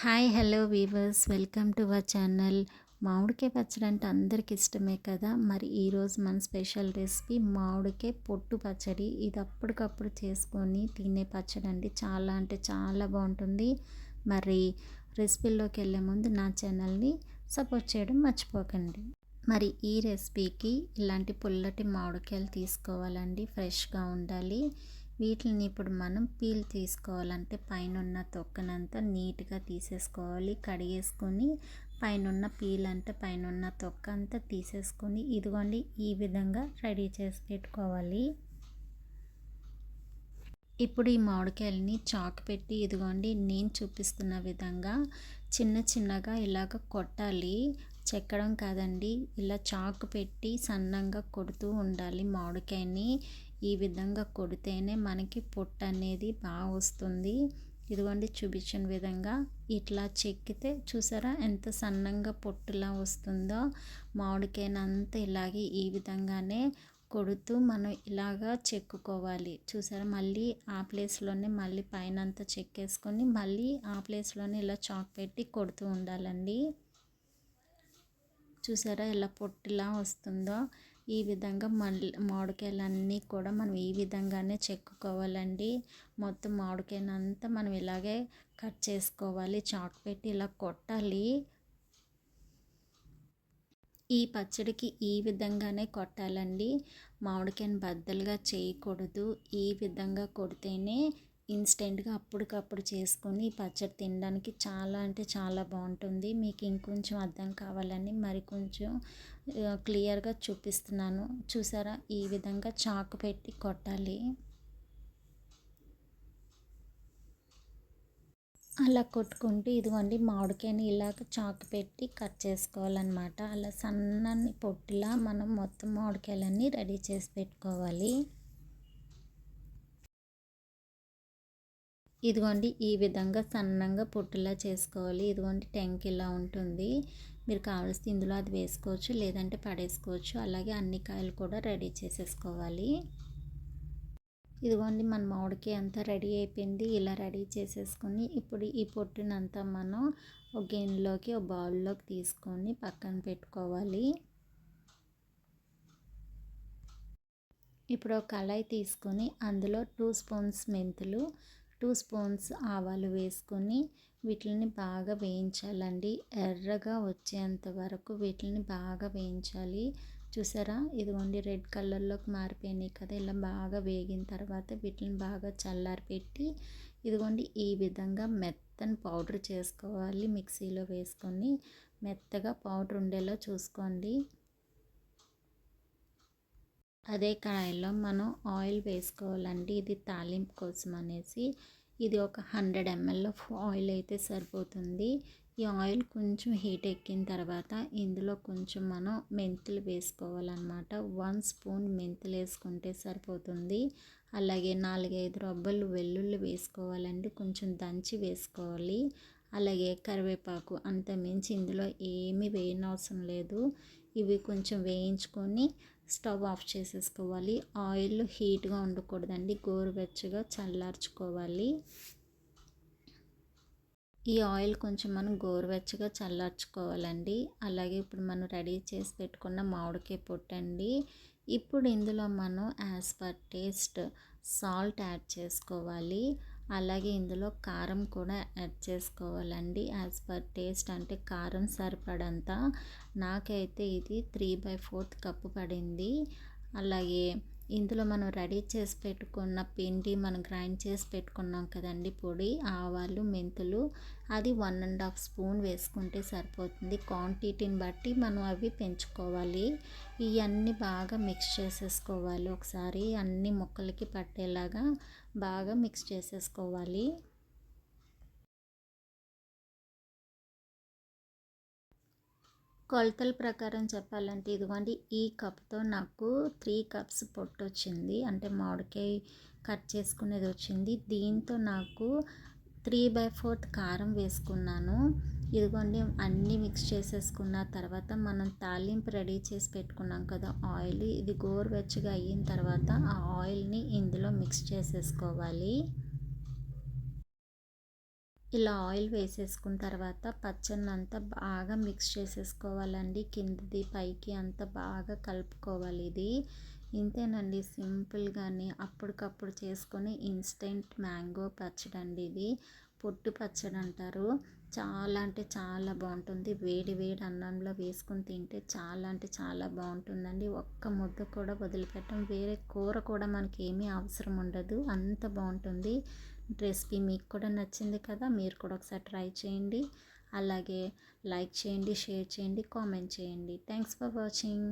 Hi hello viewers. Welcome to our channel. మామిడికాయ పచ్చడి అంటే అందరికి ఇష్టమే కదా? మరి ఈరోజు మన స్పెషల్ రెసిపీ మామిడికాయ పొట్టు పచ్చడి. ఇది అప్పటికప్పుడు చేసుకొని తినే పచ్చడి అండి. చాలా అంటే చాలా బాగుంటుంది. మరి రెసిపీలోకి వెళ్ళే ముందు నా ఛానల్ని సపోర్ట్ చేయడం మర్చిపోకండి. మరి ఈ రెసిపీకి ఇలాంటి పుల్లటి మామిడికాయలు తీసుకోవాలండి. ఫ్రెష్గా ఉండాలి. వీటిని ఇప్పుడు మనం పీల్ తీసుకోవాలంటే పైన ఉన్న తొక్కనంతా నీట్గా తీసేసుకోవాలి. కడిగేసుకొని పైన పీల్ అంటే పైన ఉన్న తొక్క అంతా తీసేసుకొని ఇదిగోండి ఈ విధంగా రెడీ చేసి పెట్టుకోవాలి. ఇప్పుడు ఈ మామిడికాయలని చాకు పెట్టి ఇదిగోండి నేను చూపిస్తున్న విధంగా చిన్న చిన్నగా ఇలాగ కొట్టాలి. చెక్కడం కాదండి. ఇలా చాకు పెట్టి సన్నంగా కొడుతూ ఉండాలి మామిడికాయని. ఈ విధంగా కొడితేనే మనకి పొట్టు అనేది బాగా వస్తుంది. ఇదిగోండి చూపించిన విధంగా ఇట్లా చెక్కితే చూసారా ఎంత సన్నంగా పొట్టులా వస్తుందో. మామిడికాయనంతా ఇలాగే ఈ విధంగానే కొడుతూ మనం ఇలాగా చెక్కుకోవాలి. చూసారా మళ్ళీ ఆ ప్లేస్లోనే మళ్ళీ పైన అంతా చెక్కేసుకొని మళ్ళీ ఆ ప్లేస్లోనే ఇలా చాక్ పెట్టి కొడుతూ ఉండాలండి. చూసారా ఎలా పొట్టిలా వస్తుందో? ఈ విధంగా మళ్ళీ మామిడికాయలన్నీ కూడా మనం ఈ విధంగానే చెక్కుకోవాలండి. మొత్తం మామిడికాయనంతా మనం ఇలాగే కట్ చేసుకోవాలి. చాక్ పెట్టి ఇలా కొట్టాలి. ఈ పచ్చడికి ఈ విధంగానే కొట్టాలండి. మామిడికాయని బద్దలుగా చేయకూడదు. ఈ విధంగా కొడితేనే ఇన్స్టెంట్గా అప్పటికప్పుడు చేసుకొని ఈ పచ్చడి తినడానికి చాలా అంటే చాలా బాగుంటుంది. మీకు ఇంకొంచెం అర్థం కావాలని మరి కొంచెం క్లియర్గా చూపిస్తున్నాను. చూసారా? ఈ విధంగా చాకు పెట్టి కొట్టాలి. అలా కొట్టుకుంటూ ఇదిగోండి మామిడికాయని ఇలాగ చాకు పెట్టి కట్ చేసుకోవాలన్నమాట. అలా సన్నని పొట్టిలా మనం మొత్తం మామిడికాయలన్నీ రెడీ చేసి పెట్టుకోవాలి. ఇదిగోండి ఈ విధంగా సన్నంగా పొట్టులా చేసుకోవాలి. ఇదిగోండి టెంక్ ఇలా ఉంటుంది. మీరు కావాల్సి ఇందులో అది వేసుకోవచ్చు లేదంటే పడేసుకోవచ్చు. అలాగే అన్ని కాయలు కూడా రెడీ చేసేసుకోవాలి. ఇదిగోండి మన మామిడికి అంతా రెడీ అయిపోయింది. ఇలా రెడీ చేసేసుకొని ఇప్పుడు ఈ పొట్టునంతా మనం ఒక గిన్నెలోకి ఒక బౌల్లోకి తీసుకొని పక్కన పెట్టుకోవాలి. ఇప్పుడు ఒక కళాయి తీసుకొని అందులో టూ స్పూన్స్ మెంతులు టూ స్పూన్స్ ఆవాలు వేసుకొని వీటిని బాగా వేయించాలండి. ఎర్రగా వచ్చేంత వరకు వీటిని బాగా వేయించాలి. చూసారా? ఇదిగోండి రెడ్ కలర్లోకి మారిపోయినాయి కదా. ఇలా బాగా వేగిన తర్వాత వీటిని బాగా చల్లారిపెట్టి ఇదిగోండి ఈ విధంగా మెత్తని పౌడర్ చేసుకోవాలి మిక్సీలో వేసుకొని. మెత్తగా పౌడర్ ఉండేలా చూసుకోండి. అదే కడాయిలో మనం ఆయిల్ వేసుకోవాలండి. ఇది తాలింపు కోసం అనేసి ఇది ఒక హండ్రెడ్ ఎంఎల్ ఆయిల్ అయితే సరిపోతుంది. ఈ ఆయిల్ కొంచెం హీట్ ఎక్కిన తర్వాత ఇందులో కొంచెం మనం మెంతులు వేసుకోవాలన్నమాట. వన్ స్పూన్ మెంతులు వేసుకుంటే సరిపోతుంది. అలాగే నాలుగైదు రబ్బలు వెల్లుల్లి వేసుకోవాలండి. కొంచెం దంచి వేసుకోవాలి. అలాగే కరివేపాకు అంత మించి ఇందులో ఏమీ వేయనవసరం లేదు. ఇవి కొంచెం వేయించుకొని స్టవ్ ఆఫ్ చేసేసుకోవాలి. ఆయిల్ హీట్గా ఉండకూడదండి. గోరువెచ్చగా చల్లార్చుకోవాలి. ఈ ఆయిల్ కొంచెం మనం గోరువెచ్చగా చల్లార్చుకోవాలండి. అలాగే ఇప్పుడు మనం రెడీ చేసి పెట్టుకున్న మామిడికాయ పొట్టండి. ఇప్పుడు ఇందులో మనం as per taste salt add చేసుకోవాలి. అలాగే ఇందులో కారం కూడా యాడ్ చేసుకోవాలండి. యాజ్ పర్ టేస్ట్ అంటే కారం సరిపడంత. నాకైతే ఇది త్రీ బై ఫోర్త్ కప్పు పడింది. అలాగే ఇందులో మనం రెడీ చేసి పెట్టుకున్న పిండి మనం గ్రైండ్ చేసి పెట్టుకున్నాం కదండి పొడి ఆవాలు మెంతులు. అది వన్ అండ్ హాఫ్ స్పూన్ వేసుకుంటే సరిపోతుంది. క్వాంటిటీని బట్టి మనం అవి పెంచుకోవాలి. ఇవన్నీ బాగా మిక్స్ చేసేసుకోవాలి. ఒకసారి అన్ని ముక్కలకి పట్టేలాగా బాగా మిక్స్ చేసేసుకోవాలి. కొలతల ప్రకారం చెప్పాలంటే ఇదిగోండి ఈ కప్తో నాకు త్రీ కప్స్ పొట్టు వచ్చింది అంటే మామిడికాయ కట్ చేసుకునేది వచ్చింది. దీంతో నాకు త్రీ బై ఫోర్త్ కారం వేసుకున్నాను. ఇదిగోండి అన్నీ మిక్స్ చేసేసుకున్న తర్వాత మనం తాలింపు రెడీ చేసి పెట్టుకున్నాం కదా ఆయిల్. ఇది గోరువెచ్చగా అయిన తర్వాత ఆ ఆయిల్ని ఇందులో మిక్స్ చేసేసుకోవాలి. ఇలా ఆయిల్ వేసేసుకున్న తర్వాత పచ్చడిని అంతా బాగా మిక్స్ చేసేసుకోవాలండి. కిందది పైకి అంతా బాగా కలుపుకోవాలి ఇది. ఇంతేనండి సింపుల్గానే అప్పటికప్పుడు చేసుకొని ఇన్స్టెంట్ మ్యాంగో పచ్చడి అండి ఇది. పొట్టు పచ్చడి అంటారు. చాలా అంటే చాలా బాగుంటుంది. వేడి వేడి అన్నంలో వేసుకొని తింటే చాలా అంటే చాలా బాగుంటుందండి. ఒక్క ముద్ద కూడా వదిలిపెట్టడం వేరే కూర కూడా మనకి ఏమీ అవసరం ఉండదు. అంత బాగుంటుంది. రెసిపీ మీకు కూడా నచ్చింది కదా మీరు కూడా ఒకసారి ట్రై చేయండి. అలాగే లైక్ చేయండి షేర్ చేయండి కామెంట్ చేయండి. Thanks for watching.